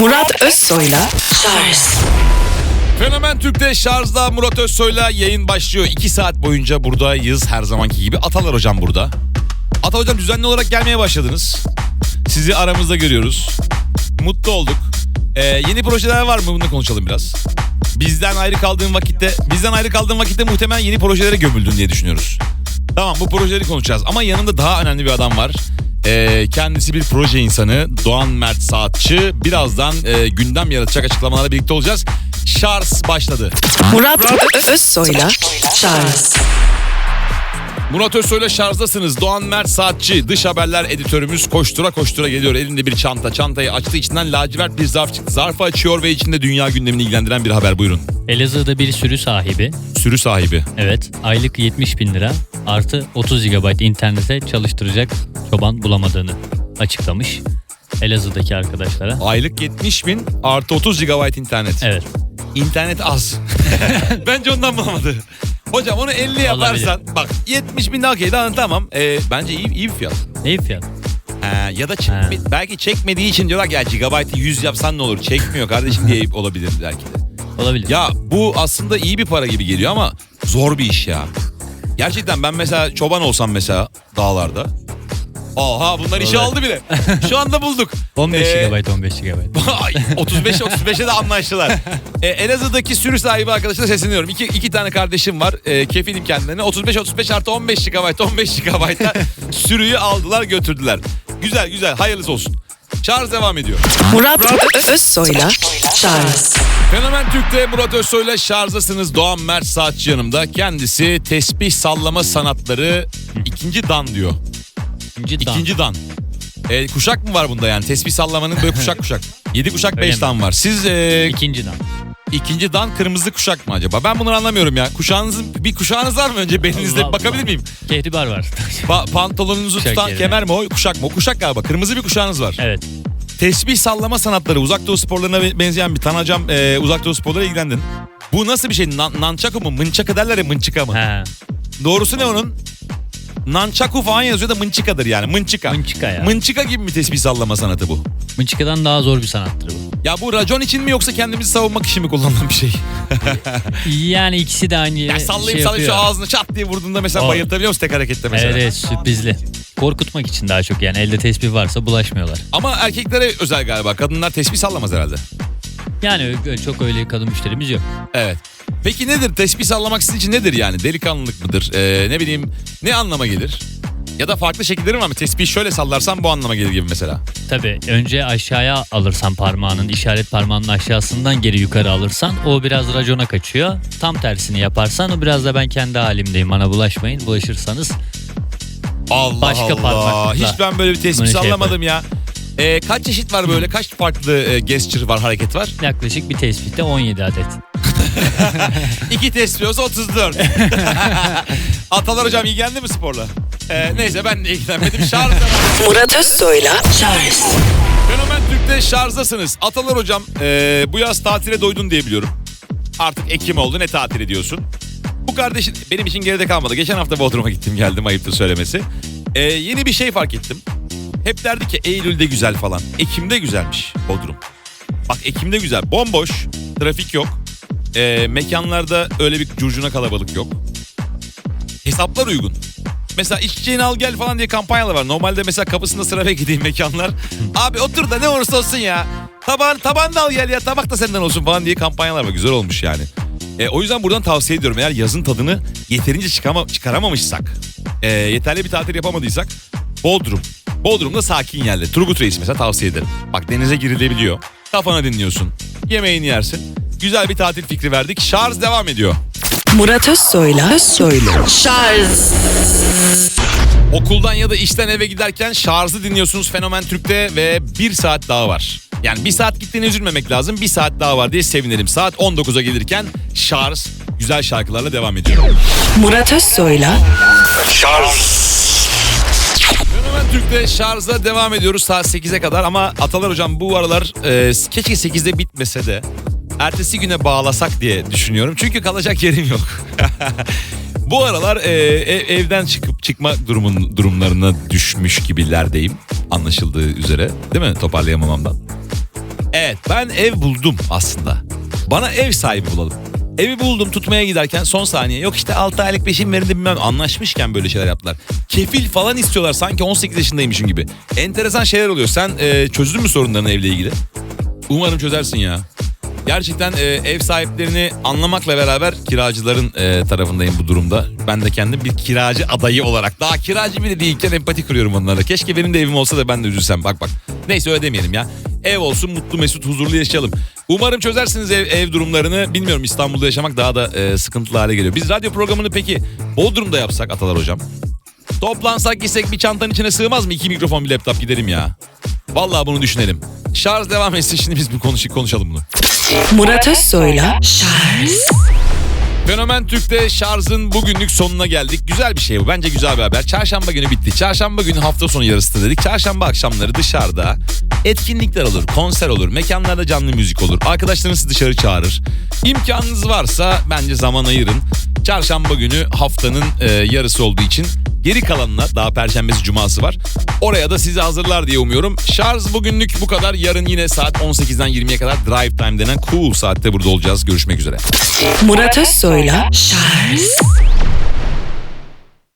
Murat Özsoy'la Charles Fenomen Türk'te şarjda Murat Özsoy'la yayın başlıyor. 2 saat boyunca buradayız her zamanki gibi. Atalar hocam burada. Ata hocam düzenli olarak gelmeye başladınız. Sizi aramızda görüyoruz. Mutlu olduk. Ee, yeni projeler var mı? Bunu konuşalım biraz. Bizden ayrı kaldığın vakitte, bizden ayrı kaldığın vakitte muhtemelen yeni projelere gömüldün diye düşünüyoruz. Tamam bu projeleri konuşacağız ama yanında daha önemli bir adam var. Ee, kendisi bir proje insanı Doğan Mert Saatçı. Birazdan e, gündem yaratacak açıklamalarla birlikte olacağız. Şarj başladı. Murat Özsoy'la Charles Murat Özsoy'la şarjdasınız. Doğan Mert Saatçı dış haberler editörümüz koştura koştura geliyor. Elinde bir çanta. Çantayı açtı içinden lacivert bir zarf çıktı. Zarfı açıyor ve içinde dünya gündemini ilgilendiren bir haber buyurun. Elazığ'da bir sürü sahibi, Sürü sahibi. evet aylık 70 bin lira artı 30 GB internete çalıştıracak çoban bulamadığını açıklamış. Elazığ'daki arkadaşlara. Aylık 70 bin artı 30 GB internet. Evet. İnternet az. bence ondan bulamadı. Hocam onu 50 yaparsan bak 70 bin okey daha tamam. Ee, bence iyi, iyi bir fiyat. Ne fiyat? Ha, ya da çekme- belki çekmediği için diyorlar ki ya gigabaytı 100 yapsan ne olur çekmiyor kardeşim diye olabilir belki de. Olabilir. Ya bu aslında iyi bir para gibi geliyor ama zor bir iş ya. Gerçekten ben mesela çoban olsam mesela dağlarda. Aha bunlar işi aldı bile. Şu anda bulduk. 15 Ee, GB 15 GB. Ay, 35 35'e de anlaştılar. Ee, Elazığ'daki sürü sahibi arkadaşına sesleniyorum. İki, iki tane kardeşim var. Ee, kefilim kendilerine. 35 35 artı 15 GB 15 GB'da sürüyü aldılar götürdüler. Güzel güzel hayırlısı olsun. Şarj devam ediyor. Murat Özsoy'la Charles Fenomen Türk'te Murat Özsoy'la şarjdasınız. Doğan Mert Saatçı yanımda. Kendisi tesbih sallama sanatları ikinci dan diyor. İkinci dan. İkinci dan. Ee, kuşak mı var bunda yani? Tesbih sallamanın böyle kuşak kuşak. 7 kuşak Öyle 5 mi? dan var. Siz e, İkinci dan. ikinci dan kırmızı kuşak mı acaba? Ben bunu anlamıyorum ya. Kuşağınızın bir kuşağınız var mı önce belinizde? Allah Bakabilir Allah. mim? Kehribar var. Pa- pantolonunuzu Kuşak tutan yerine. kemer mi o? Kuşak mı? O kuşak galiba. Kırmızı bir kuşağınız var. evet. Tesbih sallama sanatları uzak doğu sporlarına be- benzeyen bir tanacam e, uzak doğu sporlara ilgilendin. Bu nasıl bir şey? Nan, nançaku mu? Mınçaka derler ya mınçıka mı? Ha. Doğrusu ne onun? Nançaku falan yazıyor da mınçikadır yani. Mınçika. Mınçika ya. Mınçika gibi bir tesbih sallama sanatı bu. Mınçıkadan daha zor bir sanattır bu. Ya bu racon için mi yoksa kendimizi savunmak için mi kullanılan bir şey? Yani ikisi de aynı Ya sallayıp şey sallayıp şu yapıyor. ağzını çat diye vurduğunda mesela O- bayıltabiliyor musun tek harekette mesela? Evet evet sürprizli. Korkutmak için daha çok yani elde tespih varsa bulaşmıyorlar. Ama erkeklere özel galiba. Kadınlar tesbih sallamaz herhalde. Yani çok öyle kadın müşterimiz yok. Evet. Peki nedir? Tesbih sallamak sizin için nedir yani? Delikanlılık mıdır? Ee, ne bileyim ne anlama gelir? Ya da farklı şekilleri var mı? Tesbih şöyle sallarsam bu anlama gelir gibi mesela. Tabii önce aşağıya alırsan parmağının işaret parmağının aşağısından geri yukarı alırsan o biraz racona kaçıyor. Tam tersini yaparsan o biraz da ben kendi halimdeyim bana bulaşmayın. Bulaşırsanız Allah Başka Allah. parmaklıkla. Hiç ben böyle bir tesbih Bunu şey sallamadım ya. Ee, kaç çeşit var böyle? Kaç farklı e, gesture var, hareket var? yaklaşık bir tespihte 17 adet. İki tesbih olsa 34. Atalar hocam ilgilendi mi sporla? Ee, neyse ben de ilgilenmedim. Şarj Murat Özsoy'la Charles Fenomen Türk'te şarjdasınız. Atalar hocam e, bu yaz tatile doydun diye biliyorum. Artık Ekim oldu ne tatil ediyorsun? Bu kardeşin benim için geride kalmadı. Geçen hafta Bodrum'a gittim geldim ayıptır söylemesi. E, yeni bir şey fark ettim. Hep derdi ki Eylül'de güzel falan. Ekim'de güzelmiş Bodrum. Bak Ekim'de güzel. Bomboş. Trafik yok. E, mekanlarda öyle bir curcuna kalabalık yok. Hesaplar uygun. Mesela içeceğini al gel falan diye kampanyalar var. Normalde mesela kapısında sıra beklediğim mekanlar. Abi otur da ne olursa olsun ya. Taban, taban da al gel ya tabak da senden olsun falan diye kampanyalar var. Güzel olmuş yani. E, o yüzden buradan tavsiye ediyorum. Eğer yazın tadını yeterince çıkama, çıkaramamışsak, e, yeterli bir tatil yapamadıysak Bodrum. Bodrum'da sakin yerler. Turgut Reis mesela tavsiye ederim. Bak denize girilebiliyor. Kafana dinliyorsun. Yemeğini yersin. Güzel bir tatil fikri verdik. Şarj devam ediyor. Murat Özsoy'la Özsoy'la Charles Okuldan ya da işten eve giderken şarjı dinliyorsunuz Fenomen Türk'te ve bir saat daha var. Yani bir saat gittiğine üzülmemek lazım. Bir saat daha var diye sevinelim. Saat 19'a gelirken şarj güzel şarkılarla devam ediyor. Murat Özsoy'la Fenomen Türk'te şarja devam ediyoruz saat 8'e kadar ama Atalar Hocam bu aralar e, keşke 8'de bitmese de ertesi güne bağlasak diye düşünüyorum. Çünkü kalacak yerim yok. bu aralar e, ev- evden çıkıp çıkma durumun durumlarına düşmüş gibilerdeyim anlaşıldığı üzere değil mi toparlayamamamdan. Evet ben ev buldum aslında. Bana ev sahibi bulalım. Evi buldum tutmaya giderken son saniye yok işte 6 aylık peşin verin de bilmem anlaşmışken böyle şeyler yaptılar. Kefil falan istiyorlar sanki 18 yaşındaymışım gibi. Enteresan şeyler oluyor. Sen e, çözdün mü sorunlarını evle ilgili? Umarım çözersin ya. Gerçekten e, ev sahiplerini anlamakla beraber kiracıların e, tarafındayım bu durumda. Ben de kendim bir kiracı adayı olarak daha kiracı bile değilken empati kuruyorum onlara. Keşke benim de evim olsa da ben de üzülsem bak bak. Neyse öyle demeyelim ya. Ev olsun mutlu mesut huzurlu yaşayalım. Umarım çözersiniz ev, ev durumlarını. Bilmiyorum İstanbul'da yaşamak daha da e, sıkıntılı hale geliyor. Biz radyo programını peki Bodrum'da yapsak Atalar Hocam? Toplansak gitsek bir çantanın içine sığmaz mı? İki mikrofon bir laptop giderim ya. Vallahi bunu düşünelim. Şarj devam etsin şimdi biz bir konuş konuşalım bunu. Murat Özsoy'la Charles Fenomen Türk'te şarjın bugünlük sonuna geldik. Güzel bir şey bu. Bence güzel bir haber. Çarşamba günü bitti. Çarşamba günü hafta sonu yarısı dedik. Çarşamba akşamları dışarıda etkinlikler olur, konser olur, mekanlarda canlı müzik olur. Arkadaşlarınız dışarı çağırır. İmkanınız varsa bence zaman ayırın. Çarşamba günü haftanın e, yarısı olduğu için geri kalanına daha perşembesi cuması var. Oraya da sizi hazırlar diye umuyorum. Şarj bugünlük bu kadar. Yarın yine saat 18'den 20'ye kadar Drive Time denen cool saatte burada olacağız. Görüşmek üzere. Murat Özsoy'la Charles